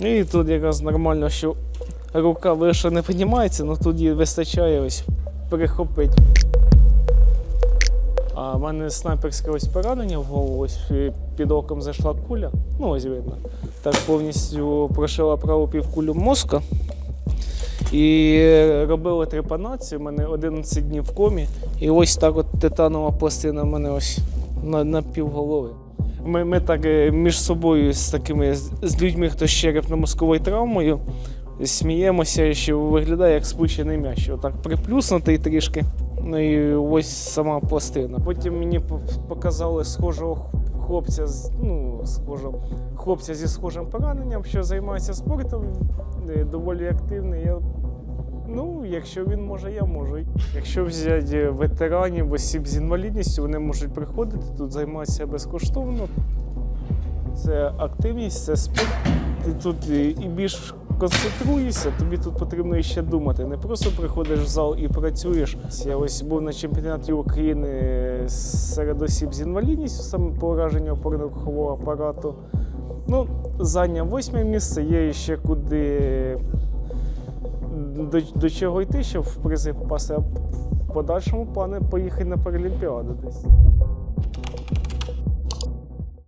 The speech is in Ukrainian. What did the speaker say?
І тут якраз нормально, що рука лише не піднімається, але тут її вистачає ось перехопити. А в мене снайперське ось поранення в голову, ось під оком зайшла куля. Ну, ось видно. Так повністю прошила праву півкулю мозка. І робили трепанацію, у мене 11 днів в комі. І ось так от титанова пластина в мене ось на, на півголови. Ми, ми так е, між собою з такими з, людьми, хто з черепно-мозковою травмою, сміємося, що виглядає як спущений м'яч. Отак приплюснутий трішки. Ну і ось сама пластина. Потім мені по- показали схожого хлопця з ну, схожого, хлопця зі схожим пораненням, що займається спортом, е, доволі активний. Я, ну, якщо він може, я можу. Якщо взяти ветеранів, осіб з інвалідністю, вони можуть приходити тут займатися безкоштовно. Це активність, це спорт. Ти тут і і більш концентруєшся, тобі тут потрібно ще думати. Не просто приходиш в зал і працюєш. Я ось був на чемпіонаті України серед осіб з інвалідністю, саме по ураженню опорно-рухового апарату. Ну, зайняв восьме місце, є ще куди до, до чого йти, щоб в призи попасти, а в подальшому плани поїхати на Паралімпіаду десь.